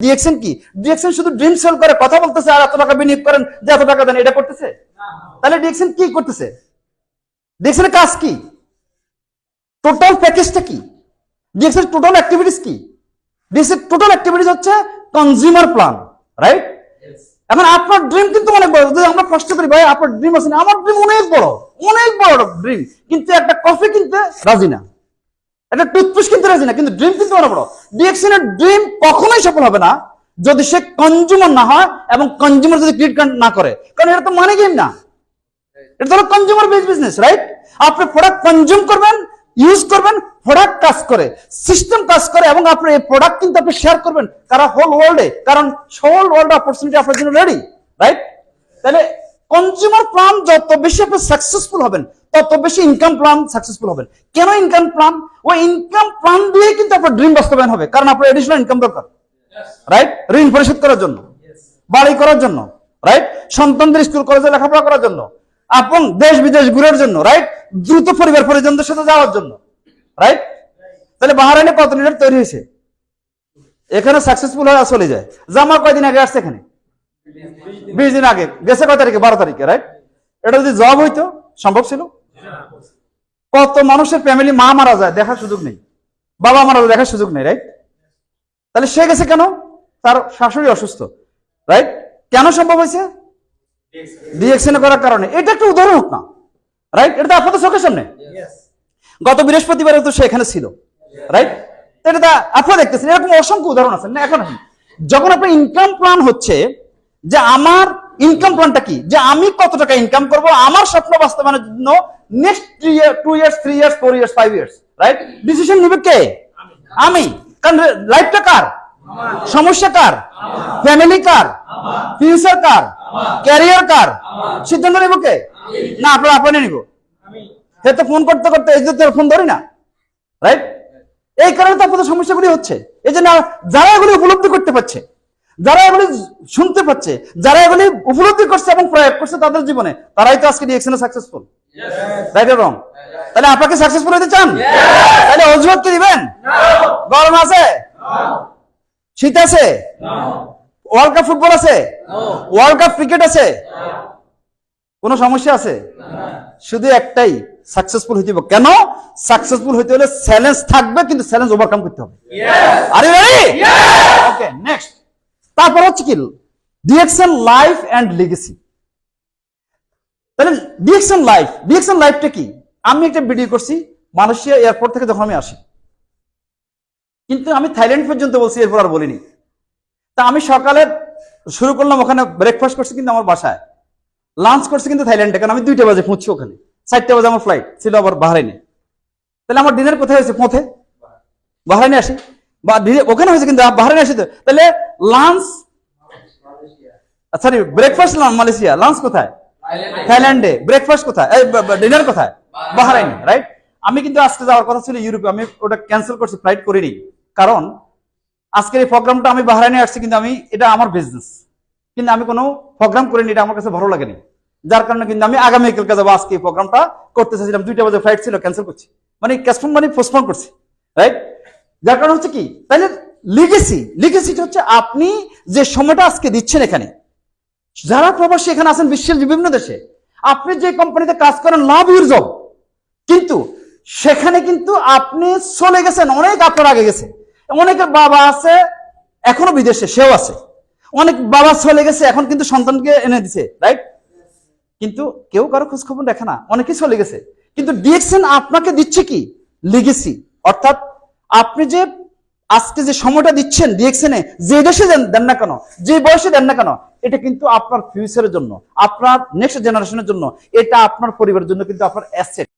ডিএকশন কি? ডিএকশন শুধু dream sell করে কথা বলতেছে আর এত টাকা বিনিয়োগ করেন যে এত টাকা দেন এটা করতেছে? তাহলে ডিএকশন কি করতেছে? ডিএকশনের কাজ কি? টোটাল প্যাকেজটা কি? ডিএকশন টোটাল অ্যাক্টিভিটিস কি? ডিএকশন টোটাল অ্যাক্টিভিটিস হচ্ছে কনজিউমার প্ল্যান রাইট এখন আপনার ড্রিম কিন্তু অনেক বড়। যদি আমরা কষ্ট করি ভাই আপনার ড্রিম আছে না? আমার ড্রিম অনেক বড় অনেক বড় ড্রিম কিন্তু একটা কফি কিনতে রাজি না। একটা টুথপেস্ট কিনতে রাজি না, কিন্তু ড্রিম কিন্তু বড় ডিএকশনের ড্রিম কখনোই সফল হবে না যদি সে কনজিউমার না হয় এবং কনজিউমার যদি ক্রিয়েট না করে। কারণ এটা তো মানে গেম না। এটা হলো কনজিউমার বেস বিজনেস রাইট আপনি প্রোডাক্ট কনজিউম করবেন ইউজ করবেন প্রোডাক্ট কাজ করে সিস্টেম কাজ করে এবং আপনি এই প্রোডাক্ট কিন্তু আপনি শেয়ার করবেন তারা হোল ওয়ার্ল্ডে কারণ হোল ওয়ার্ল্ড অপরচুনিটি আপনার জন্য রেডি রাইট তাহলে কনজিউমার প্ল্যান যত বেশি আপনি সাকসেসফুল হবেন, তত বেশি ইনকাম প্ল্যান সাকসেসফুল হবেন। কেন ইনকাম প্ল্যান ওই ইনকাম প্ল্যান দিয়ে কিন্তু আপনার ড্রিম বাস্তবায়ন হবে, কারণ আপনার এডিশনাল ইনকাম দরকার। রাইট ঋণ পরিশোধ করার জন্য। বাড়ি করার জন্য। রাইট সন্তানদের স্কুল কলেজে লেখাপড়া করার জন্য। আপন দেশ বিদেশ ঘুরার জন্য। রাইট দ্রুত পরিবার পরিজনদের সাথে যাওয়ার জন্য। রাইট তাহলে বাহারাইনে কত লিটার তৈরি হয়েছে? এখানে সাকসেসফুল হয়ে চলে যায়। জামা কয়দিন আগে আসছে এখানে? বিশ দিন আগে। গেছে কয় তারিখে? বারো তারিখে রাইট এটা যদি জব হইতো সম্ভব ছিল? কত মানুষের ফ্যামিলি মা মারা যায় দেখার সুযোগ নেই। বাবা মারা যায় দেখার সুযোগ নেই রাইট তাহলে সে গেছে কেন? তার শাশুড়ি অসুস্থ রাইট কেন সম্ভব হয়েছে? ডিএকশন করার কারণে। এটা একটা উদাহরণ হোক না রাইট এটা তো আপনাদের চোখের সামনে? গত বৃহস্পতিবারে তো সে এখানে ছিল রাইট এটা আপনারা দেখতেছেন এরকম অসংখ্য উদাহরণ আছে। না এখন যখন আপনার ইনকাম প্ল্যান হচ্ছে যে আমার ইনকাম প্ল্যানটা কি? যে আমি কত টাকা ইনকাম করব? আমার স্বপ্ন বাস্তবায়নের জন্য next two years three years four years five years right decision নিবে কে? আমি। কারণ লাইফটা কার? সমস্যা কার? ফ্যামিলি কার? ফিউচার কার? ক্যারিয়ার কার? সিদ্ধান্ত নেব কে? না, আপনার আপনি নিব। সে তো ফোন করতে করতে এই যে ফোন ধরি না রাইট এই কারণে তো আপনাদের সমস্যাগুলি হচ্ছে। এই জন্য যারা এগুলি উপলব্ধি করতে পারছে যারা এগুলি শুনতে পাচ্ছে যারা এগুলি উপলব্ধি করছে এবং প্রয়োগ করছে তাদের জীবনে তারাই তো আজকে ডিএকশনে সাকসেসফুল রাইট রং তাহলে আপনাকে সাকসেসফুল হতে চান? তাহলে অজুহাত কি দিবেন? গরম আছে? শীত আছে? ওয়ার্ল্ড কাপ ফুটবল আছে? ওয়ার্ল্ড কাপ ক্রিকেট আছে? কোনো সমস্যা আছে? শুধু একটাই সাকসেসফুল হইতে হবে। কেন? সাকসেসফুল হইতে হলে চ্যালেঞ্জ থাকবে কিন্তু চ্যালেঞ্জ ওভারকাম করতে হবে। Are you ready okay next তারপর হচ্ছে কি ডিএকশন লাইফ এন্ড লিগেসি তাহলে ডিএকশন লাইফ ডিএকশন লাইফটা কি? আমি একটা ভিডিও করছি, মালয়েশিয়া এয়ারপোর্ট থেকে যখন আমি আসি। কিন্তু আমি থাইল্যান্ড পর্যন্ত বলছি, এরপর আর বলিনি। তা আমি সকালে শুরু করলাম, ওখানে ব্রেকফাস্ট করছি কিন্তু আমার বাসায়। লাঞ্চ করছি কিন্তু থাইল্যান্ডে, কারণ আমি দুইটা বাজে পৌঁছছি ওখানে। চারটে বাজে আমার ফ্লাইট ছিল আবার বাহারাইনে। তাহলে আমার ডিনার কোথায় হয়েছে? পথে বাহারাইনে আসি। বা ওখানে হয়েছে কিন্তু বাহারাইনে আসি তো। তাহলে lunch sorry breakfast Malaysia. Lunch কোথায়? থাইল্যান্ডে। ব্রেকফাস্ট কোথায়? ডিনার কোথায়? বাহারাইনে। রাইট আমি কিন্তু আজকে যাওয়ার কথা ছিল ইউরোপে। আমি ওটা ক্যান্সেল করছি ফ্লাইট করিনি। কারণ আজকের এই প্রোগ্রামটা আমি বাহারাইনে আসছি কিন্তু আমি এটা আমার বিজনেস কিন্তু আমি কোনো প্রোগ্রাম করিনি এটা আমার কাছে ভালো লাগেনি। যার কারণে কিন্তু আমি আগামীকালকে যাব আজকে এই প্রোগ্রামটা করতে চাইছিলাম। দুইটা বাজে ফ্লাইট ছিল ক্যান্সেল করছি। মানে ক্যাশফোন মানে পোস্টপোন করছি রাইট যার কারণ হচ্ছে কি? তাইলে লিগেসি লিগেসিটা হচ্ছে আপনি যে সময়টা আজকে দিচ্ছেন এখানে, যারা প্রবাসী এখানে আছেন বিশ্বের বিভিন্ন দেশে, আপনি যে কোম্পানিতে কাজ করেন লাভ ইউর জব কিন্তু সেখানে কিন্তু আপনি চলে গেছেন, অনেক আপনার আগে গেছে। অনেকের বাবা আছে, এখনও বিদেশে, সেও আছে। অনেক বাবা চলে গেছে, এখন কিন্তু সন্তানকে এনে দিছে রাইট কিন্তু কেউ কারও খোঁজ খবর দেখে না, অনেকেই চলে গেছে। কিন্তু ডিএকশন আপনাকে দিচ্ছে কি? লিগেসি অর্থাৎ আপনি যে আজকে যে সময়টা দিচ্ছেন ডিএকশনে যে দেশে দেন না কেন, যে বয়সে দেন না কেন, এটা কিন্তু আপনার ফিউচারের জন্য, আপনার নেক্সট জেনারেশনের জন্য, এটা আপনার পরিবারের জন্য কিন্তু আপনার অ্যাসেট